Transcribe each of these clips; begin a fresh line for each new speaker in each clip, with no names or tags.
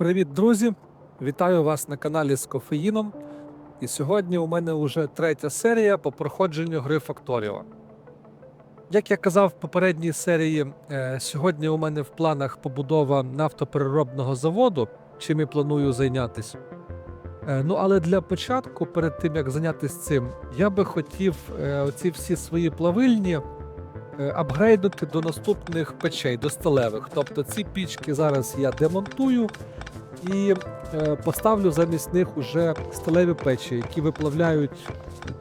Привіт, друзі! Вітаю вас на каналі з кофеїном. І сьогодні у мене вже третя серія по проходженню гри Factorio. Як я казав в попередній серії, е, сьогодні у мене в планах побудова нафтопереробного заводу, чим і планую зайнятися. Е, Ну, але для початку, перед тим як зайнятися цим, я би хотів е, оці всі свої плавильні апгрейдити до наступних печей, до сталевих. Тобто ці пічки зараз я демонтую і е, поставлю замість них уже сталеві печі, які виплавляють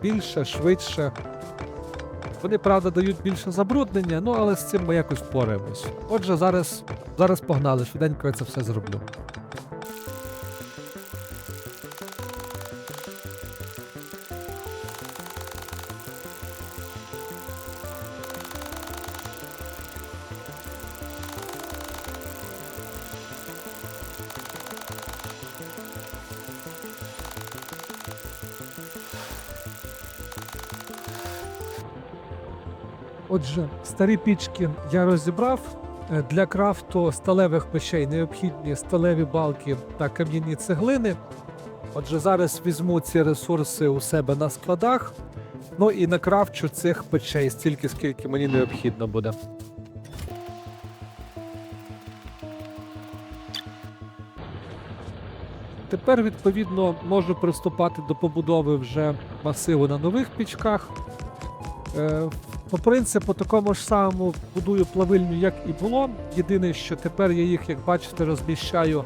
більше, швидше. Вони, правда, дають більше забруднення, ну але з цим ми якось впораємось. Отже, зараз, зараз погнали, швиденько я це все зроблю. Отже, старі пічки я розібрав. Е, Для крафту сталевих печей необхідні сталеві балки та кам'яні цеглини. Отже, зараз візьму ці ресурси у себе на складах. Ну і накрафчу цих печей стільки, скільки мені необхідно буде. Тепер, відповідно, можу приступати до побудови вже масиву на нових пічках. По принципу такому ж самому будую плавильню, як і було. Єдине, що тепер я їх, як бачите, розміщаю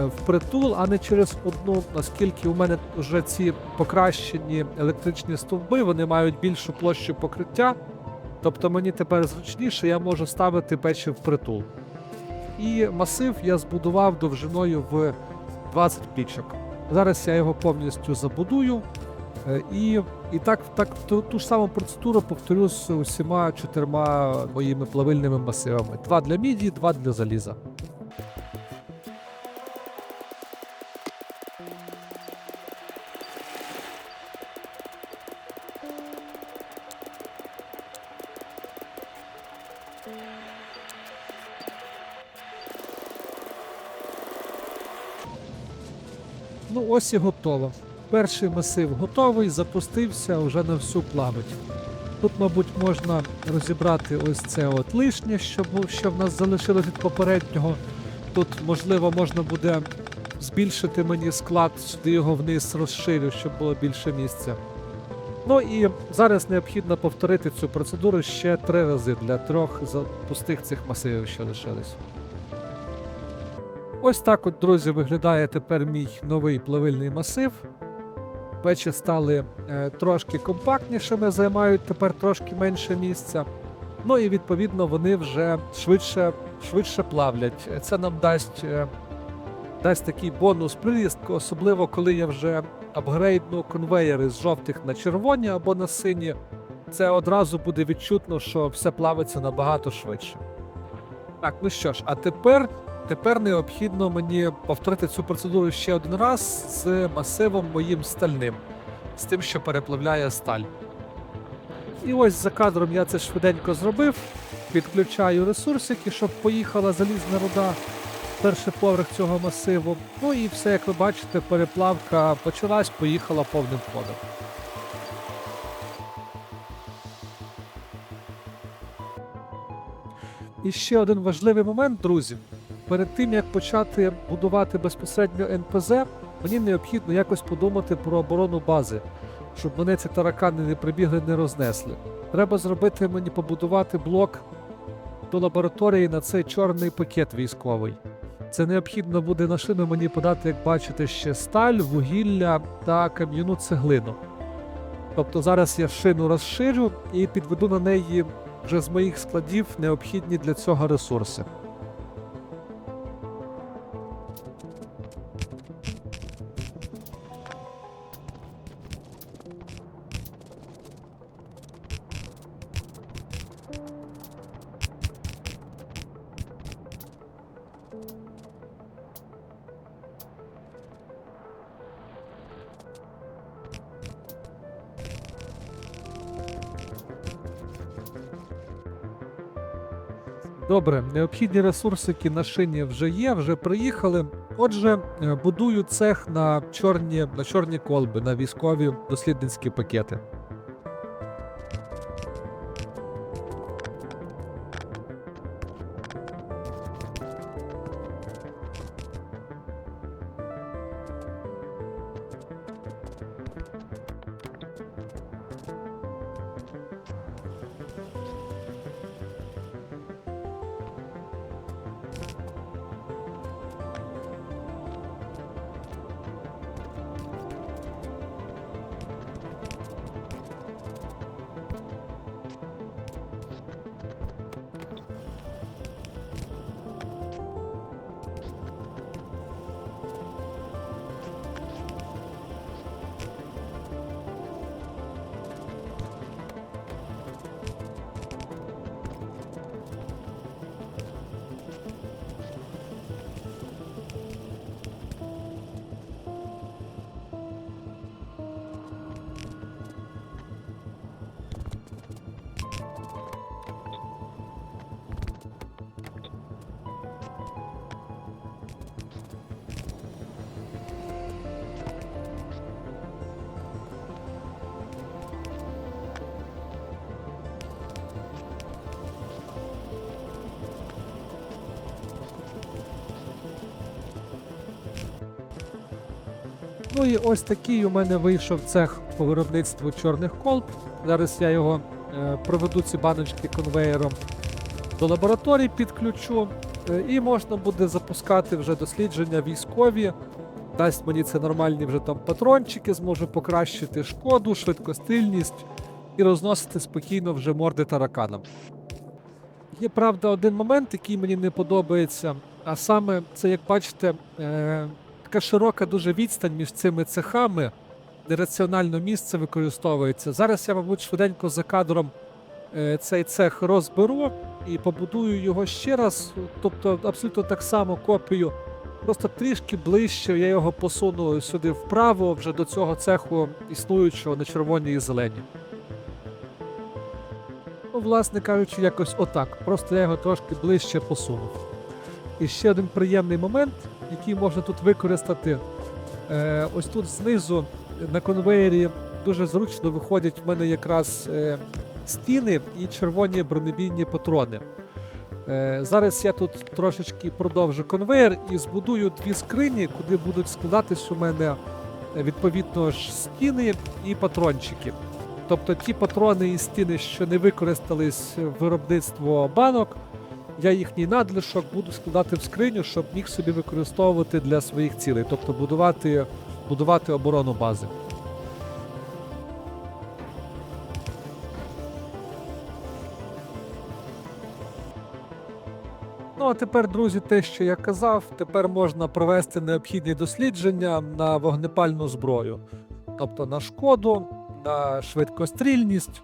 е, впритул, а не через одну, оскільки у мене вже ці покращені електричні стовби, вони мають більшу площу покриття. Тобто мені тепер зручніше, я можу ставити печі впритул. І масив я збудував довжиною в 20 пічок. Зараз я його повністю забудую. Е, І, і так, так ту, ту ж саму процедуру повторю з усіма чотирма моїми плавильними масивами: два для міді, два для заліза. Ну, ось і готово. Перший масив готовий, запустився вже на всю плавить. Тут, мабуть, можна розібрати ось це от лишнє, що, що в нас залишилось від попереднього. Тут, можливо, можна буде збільшити мені склад, сюди його вниз розширю, щоб було більше місця. Ну і зараз необхідно повторити цю процедуру ще три рази для трьох пустих цих масивів, що лишились. Ось так от, друзі, виглядає тепер мій новий плавильний масив. Печі стали е, трошки компактнішими, займають тепер трошки менше місця. Ну і відповідно вони вже швидше, швидше плавлять. Це нам дасть, е, дасть такий бонус прирістку, особливо коли я вже апгрейдну конвеєри з жовтих на червоні або на сині. Це одразу буде відчутно, що все плавиться набагато швидше. Так, ну що ж, а тепер Тепер необхідно мені повторити цю процедуру ще один раз з масивом моїм стальним, з тим, що переплавляє сталь. І ось за кадром я це швиденько зробив. Підключаю ресурсики, щоб поїхала залізна руда, перший поверх цього масиву. Ну і все, як ви бачите, переплавка почалась, поїхала повним ходом. І ще один важливий момент, друзі. Перед тим як почати будувати безпосередньо НПЗ, мені необхідно якось подумати про оборону бази, щоб мене ці таракани не прибігли, не рознесли. Треба зробити мені побудувати блок до лабораторії на цей чорний пакет військовий. Це необхідно буде на шину мені подати, як бачите, ще сталь, вугілля та кам'яну цеглину. Тобто зараз я шину розширю і підведу на неї вже з моїх складів необхідні для цього ресурси. Добре, необхідні ресурсики на шині вже є, вже приїхали. Отже, е, будую цех на чорні, на чорні колби, на військові дослідницькі пакети. Ну і ось такий у мене вийшов цех по виробництву чорних колб. Зараз я його е, проведу ці баночки конвеєром до лабораторії підключу. е, і можна буде запускати вже дослідження військові. Дасть мені це нормальні вже там патрончики, зможу покращити шкоду, швидкостильність і розносити спокійно вже морди тараканам. Є правда один момент, який мені не подобається, а саме це, як бачите, е, така широка дуже відстань між цими цехами, нераціонально місце використовується. Зараз я, мабуть, швиденько за кадром е, цей цех розберу і побудую його ще раз. Тобто абсолютно так само копію. Просто трішки ближче я його посуну сюди вправо, вже до цього цеху існуючого на червоній і зеленій. Ну, власне кажучи, якось отак. Просто я його трошки ближче посунув. І ще один приємний момент, який можна тут використати. Е, ось тут знизу на конвеєрі дуже зручно виходять в мене якраз е, стіни і червоні бронебійні патрони. Е, зараз я тут трошечки продовжу конвеєр і збудую дві скрині, куди будуть складатись у мене відповідно ж стіни і патрончики. Тобто ті патрони і стіни, що не використались в виробництво банок, я їхній надлишок буду складати в скриню, щоб міг собі використовувати для своїх цілей, тобто будувати, будувати оборону бази. Ну а тепер, друзі, те, що я казав, тепер можна провести необхідні дослідження на вогнепальну зброю, тобто на шкоду, на швидкострільність.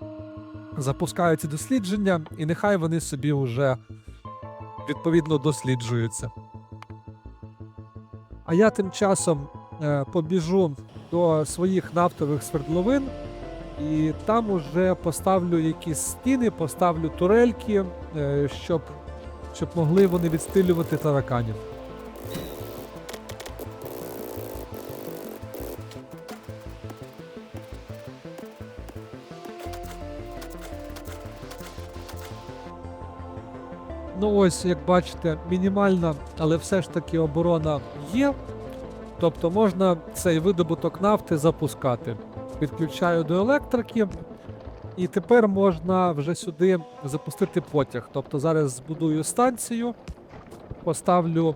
Запускаю ці дослідження, і нехай вони собі вже відповідно досліджуються. А я тим часом е, побіжу до своїх нафтових свердловин, і там уже поставлю якісь стіни, поставлю турельки, е, щоб, щоб могли вони відстилювати тараканів. Ось, як бачите, мінімальна, але все ж таки оборона є. Тобто можна цей видобуток нафти запускати. Підключаю до електрики, і тепер можна вже сюди запустити потяг. Тобто зараз збудую станцію, поставлю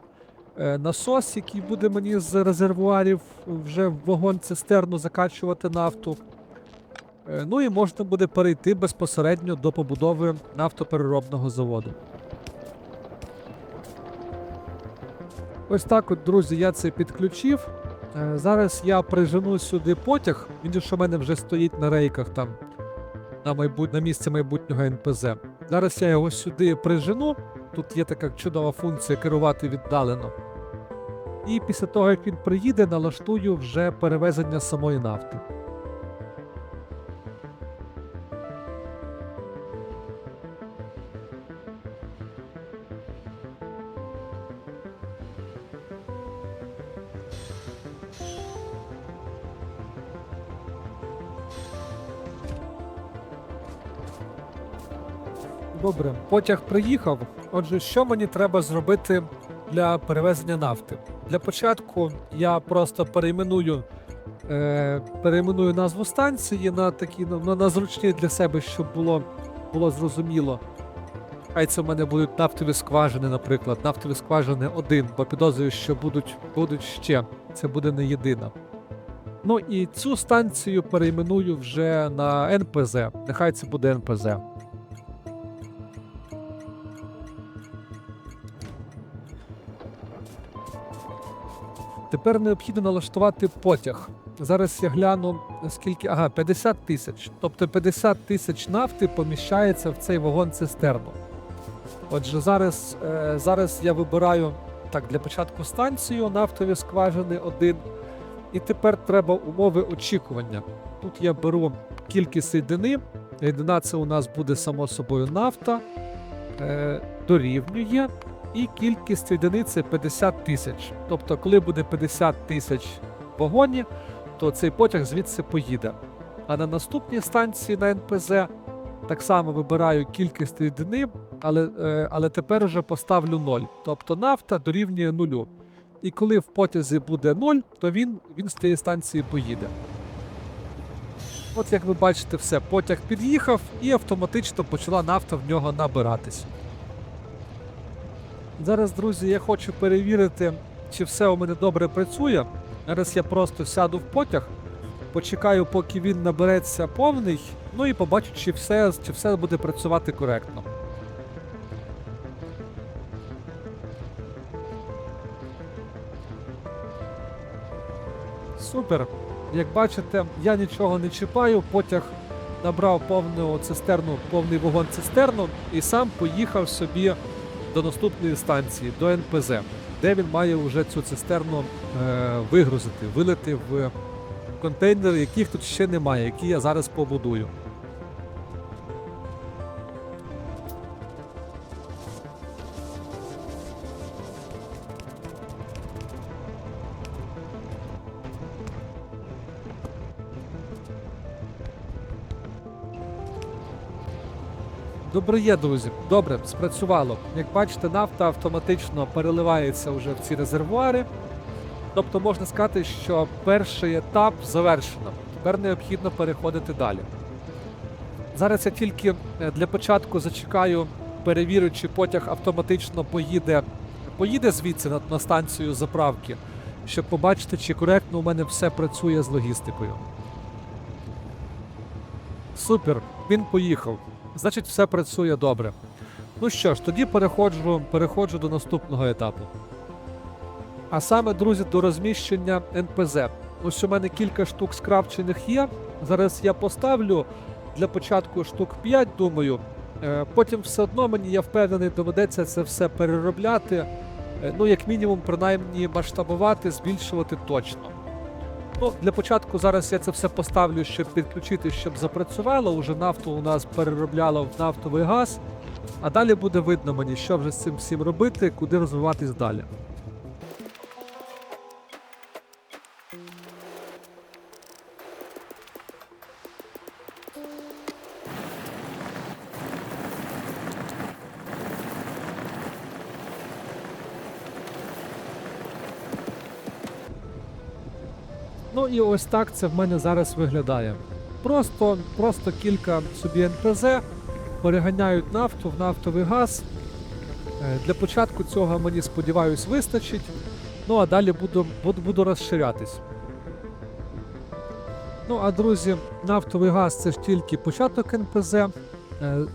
е, насос, який буде мені з резервуарів вже в вагон-цистерну закачувати нафту. Е, ну і можна буде перейти безпосередньо до побудови нафтопереробного заводу. Ось так от, друзі, я це підключив. Е, Зараз я прижену сюди потяг. Він ж у мене вже стоїть на рейках там на, майбут... на місце майбутнього НПЗ. Зараз я його сюди прижену. Тут є така чудова функція керувати віддалено. І після того, як він приїде, налаштую вже перевезення самої нафти. Добре, потяг приїхав. Отже, що мені треба зробити для перевезення нафти? Для початку я просто перейменую, е, перейменую назву станції на такі ну, на, на зручні для себе, щоб було, було зрозуміло. Хай це в мене будуть нафтові скважини, наприклад, нафтові скважини 1, бо підозрюю, що будуть, будуть ще. Це буде не єдина. Ну і цю станцію перейменую вже на НПЗ. Нехай це буде НПЗ. Тепер необхідно налаштувати потяг. Зараз я гляну, скільки. Ага, 50 тисяч. Тобто 50 тисяч нафти поміщається в цей вагон цистерну. Отже, зараз, е, зараз я вибираю так, для початку станцію нафтові скважини 1. І тепер треба умови очікування. Тут я беру кількість рідини. Рідина це у нас буде само собою нафта, е, дорівнює. І кількість рідини це 50 тисяч. Тобто, коли буде 50 тисяч в вагоні, то цей потяг звідси поїде. А на наступній станції на НПЗ так само вибираю кількість рідини, але, е, але тепер вже поставлю 0. Тобто нафта дорівнює нулю. І коли в потязі буде 0, то він, він з тієї станції поїде. От як ви бачите, все, потяг під'їхав і автоматично почала нафта в нього набиратись. Зараз, друзі, я хочу перевірити, чи все у мене добре працює. Зараз я просто сяду в потяг, почекаю, поки він набереться повний, ну і побачу, чи все, чи все буде працювати коректно. Супер. Як бачите, я нічого не чіпаю, потяг набрав повну цистерну, повний вагон цистерну і сам поїхав собі до наступної станції, до НПЗ, де він має вже цю цистерну е, вигрузити, вилити в контейнери, яких тут ще немає, які я зараз побудую. Добре є, друзі. Добре, спрацювало. Як бачите, нафта автоматично переливається вже в ці резервуари. Тобто можна сказати, що перший етап завершено. Тепер необхідно переходити далі. Зараз я тільки е, для початку зачекаю, перевірю, чи потяг автоматично поїде, поїде звідси на, на станцію заправки, щоб побачити, чи коректно у мене все працює з логістикою. Супер, він поїхав. Значить, все працює добре. Ну що ж, тоді переходжу, переходжу до наступного етапу. А саме, друзі, до розміщення НПЗ. Ось у мене кілька штук скрафчених є. Зараз я поставлю для початку штук 5, думаю. Е, Потім все одно мені, я впевнений, доведеться це все переробляти. Е, Ну, як мінімум, принаймні масштабувати, збільшувати точно. Ну, для початку зараз я це все поставлю, щоб підключити, щоб запрацювало. Уже нафту у нас переробляло в нафтовий газ. А далі буде видно мені, що вже з цим всім робити, куди розвиватись далі. Ну і ось так це в мене зараз виглядає. Просто, просто кілька собі НПЗ переганяють нафту в нафтовий газ. Е, Для початку цього мені сподіваюсь вистачить. Ну а далі буду, буду, буду розширятись. Ну а друзі, нафтовий газ це ж тільки початок НПЗ. Е,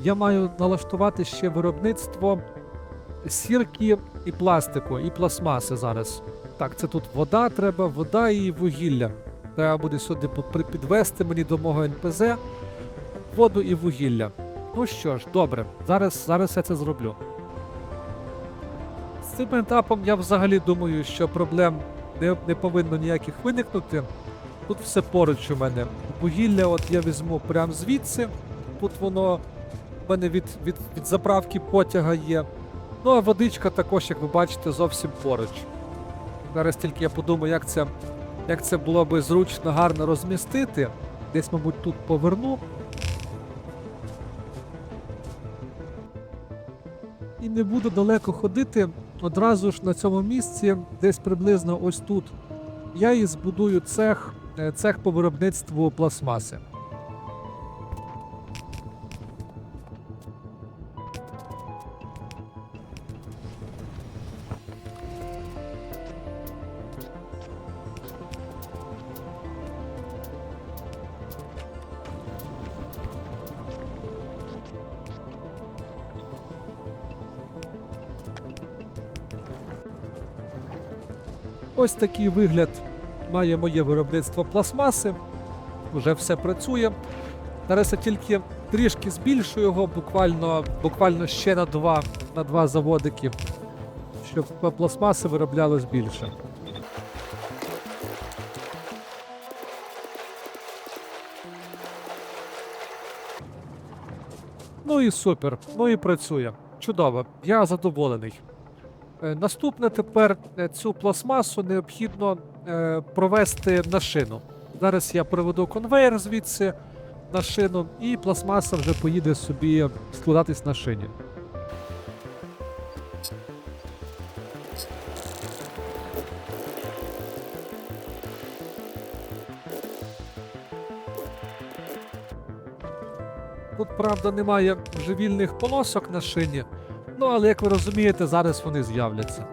Я маю налаштувати ще виробництво сірки і пластику, і пластмаси зараз. Так, це тут вода треба, вода і вугілля. Треба буде сюди підвести мені до мого НПЗ воду і вугілля. Ну що ж, добре, зараз, зараз я це зроблю. З цим етапом я взагалі думаю, що проблем не, не повинно ніяких виникнути. Тут все поруч у мене. Вугілля от я візьму прямо звідси. Тут воно в мене від, від, від заправки потяга є. Ну а водичка також, як ви бачите, зовсім поруч. Зараз тільки я подумаю, як це, як це було би зручно, гарно розмістити. Десь, мабуть, тут поверну. І не буду далеко ходити, одразу ж на цьому місці, десь приблизно ось тут, я і збудую цех, е, цех по виробництву пластмаси. Ось такий вигляд має моє виробництво пластмаси. Уже все працює. Зараз я тільки трішки збільшую його, буквально, буквально ще на два, на два заводики, щоб пластмаси вироблялось більше. Ну і супер, ну і працює. Чудово, я задоволений. Е, Наступне тепер е, цю пластмасу необхідно е, провести на шину. Зараз я проведу конвейер звідси на шину, і пластмаса вже поїде собі складатись на шині. Тут, правда, немає живільних полосок на шині, ну але як ви розумієте, зараз вони з'являться.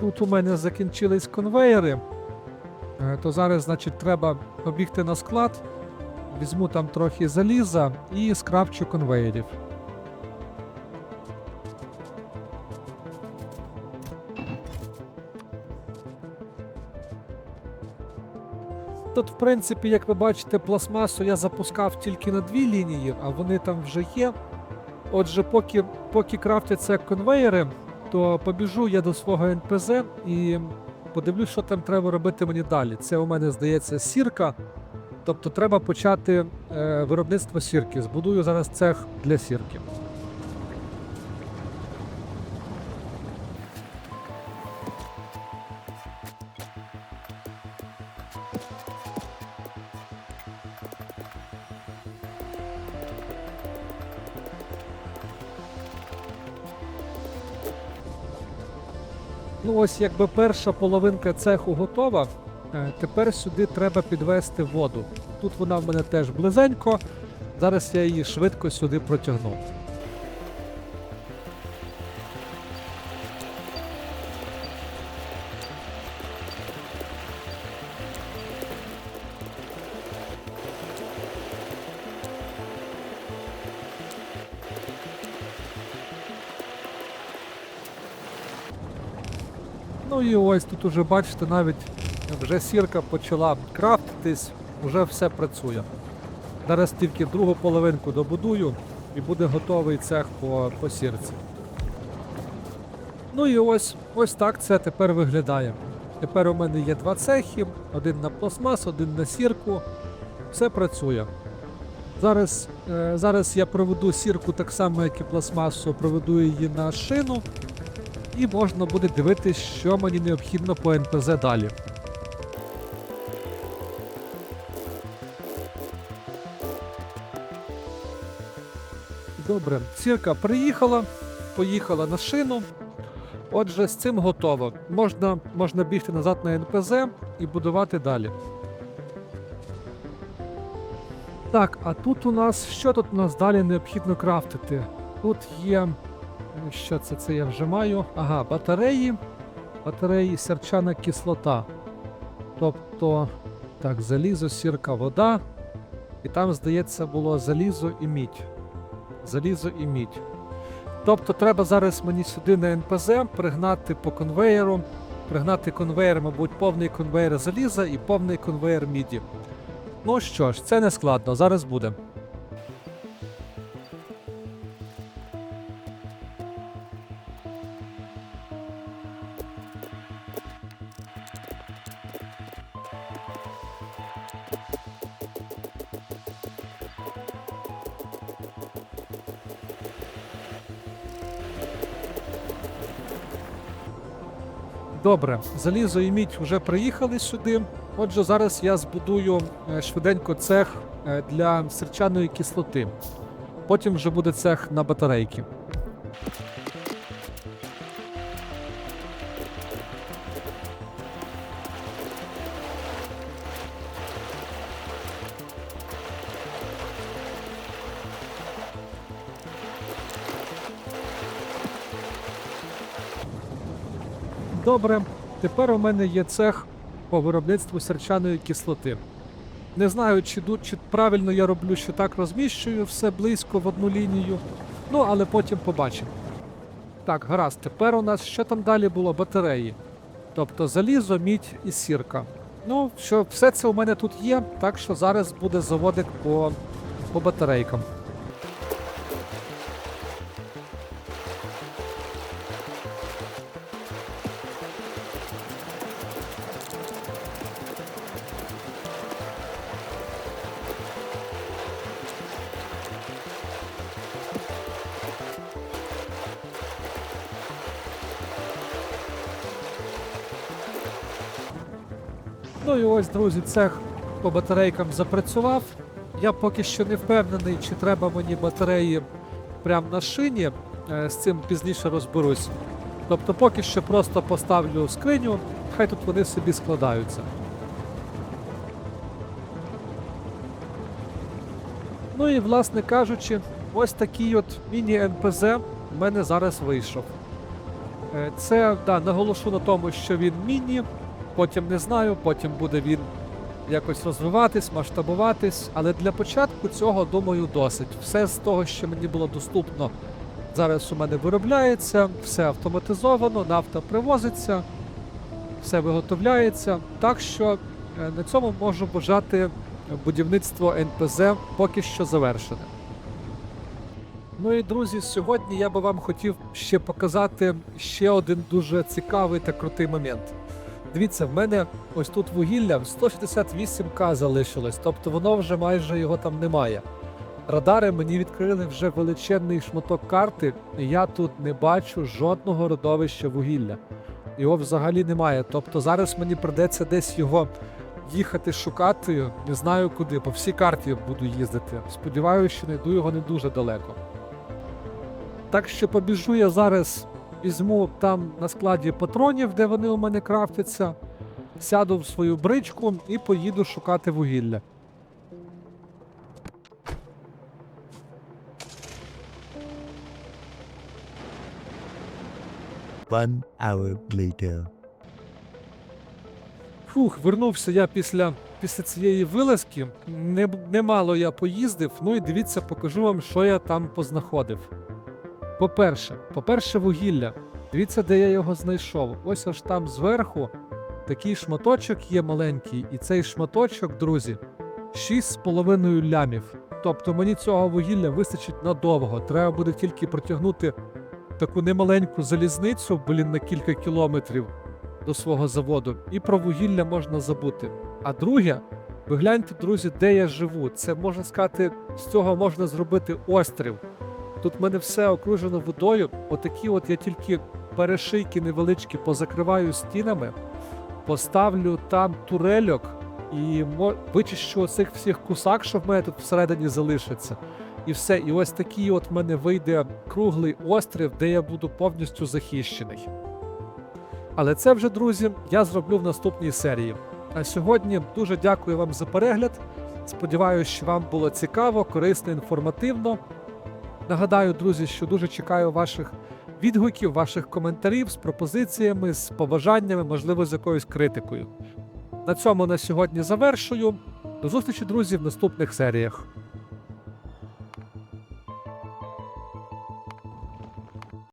Тут у мене закінчились конвейери, е, то зараз, значить, треба побігти на склад, візьму там трохи заліза і скрафчу конвейерів. В принципі, як ви бачите, пластмасу я запускав тільки на дві лінії, а вони там вже є. Отже, поки, поки крафтяться конвейери, то побіжу я до свого НПЗ і подивлюсь, що там треба робити мені далі. Це у мене здається сірка. Тобто треба почати е, виробництво сірки. Збудую зараз цех для сірки. Ну ось якби перша половинка цеху готова. Е, Тепер сюди треба підвести воду. Тут вона в мене теж близенько. Зараз я її швидко сюди протягну. Тут уже бачите, навіть вже сірка почала крафтитись, вже все працює. Зараз тільки другу половинку добудую і буде готовий цех по, по сірці. Ну і ось ось так це тепер виглядає. Тепер у мене є два цехи, один на пластмас, один на сірку. Все працює. Зараз, е, зараз я проведу сірку так само, як і пластмасу, проведу її на шину і можна буде дивитися, що мені необхідно по НПЗ далі. Добре, сірка приїхала, поїхала на шину. Отже, з цим готово. Можна, можна бігти назад на НПЗ і будувати далі. Так, а тут у нас що тут у нас далі необхідно крафтити? Тут є що це? Це я вже маю. Ага, батареї. Батареї серчана кислота. Тобто, так, залізо, сірка, вода. І там, здається, було залізо і мідь. Залізо і мідь. Тобто треба зараз мені сюди на НПЗ пригнати по конвеєру. Пригнати конвеєр, мабуть, повний конвеєр заліза і повний конвеєр міді. Ну що ж, це не складно, зараз буде. Добре, залізо і мідь вже приїхали сюди. Отже, зараз я збудую е, швиденько цех е, для серчаної кислоти. Потім вже буде цех на батарейки. Добре, тепер у мене є цех по виробництву сірчаної кислоти. Не знаю, чи, чи правильно я роблю, що так розміщую все близько в одну лінію. Ну, але потім побачимо. Так, гаразд, тепер у нас що там далі було? Батареї. Тобто залізо, мідь і сірка. Ну, що все це у мене тут є, так що зараз буде заводик по, по батарейкам. Друзі, цех по батарейкам запрацював. Я поки що не впевнений, чи треба мені батареї прямо на шині. Е, З цим пізніше розберусь. Тобто поки що просто поставлю скриню, хай тут вони собі складаються. Ну і власне кажучи, ось такий от міні-НПЗ в мене зараз вийшов. Е, Це да, наголошу на тому, що він міні, потім не знаю, потім буде він якось розвиватись, масштабуватись. Але для початку цього, думаю, досить. Все з того, що мені було доступно, зараз у мене виробляється, все автоматизовано, нафта привозиться, все виготовляється. Так що е, на цьому можу бажати будівництво НПЗ поки що завершене. Ну і друзі, сьогодні я би вам хотів ще показати ще один дуже цікавий та крутий момент. Дивіться, в мене ось тут вугілля 168к залишилось, тобто воно вже майже його там немає. Радари мені відкрили вже величезний шматок карти, і я тут не бачу жодного родовища вугілля. Його взагалі немає. Тобто зараз мені придеться десь його їхати шукати, не знаю куди, по всій карті буду їздити. Сподіваюся, що знайду його не дуже далеко. Так що побіжу я зараз, візьму там на складі патронів, де вони у мене крафтяться, сяду в свою бричку і поїду шукати вугілля.
One hour later.
Фух, вернувся я після, після цієї вилазки. Не, немало я поїздив. Ну і дивіться, покажу вам, що я там познаходив. По-перше, по-перше, вугілля. Дивіться, де я його знайшов. Ось аж там зверху такий шматочок є маленький, і цей шматочок, друзі, 6,5 лямів. Тобто мені цього вугілля вистачить надовго. Треба буде тільки протягнути таку немаленьку залізницю, блін, на кілька кілометрів до свого заводу, і про вугілля можна забути. А друге, ви гляньте, друзі, де я живу. Це можна сказати, з цього можна зробити острів. Тут в мене все окружено водою. Отакі от я тільки перешийки невеличкі позакриваю стінами, поставлю там турельок і вичищу оцих всіх кусак, що в мене тут всередині залишиться. І все. І ось такий от в мене вийде круглий острів, де я буду повністю захищений. Але це вже, друзі, я зроблю в наступній серії. А сьогодні дуже дякую вам за перегляд. Сподіваюся, що вам було цікаво, корисно, інформативно. Нагадаю, друзі, що дуже чекаю ваших відгуків, ваших коментарів з пропозиціями, з побажаннями, можливо, з якоюсь критикою. На цьому на сьогодні завершую. До зустрічі, друзі, в наступних серіях.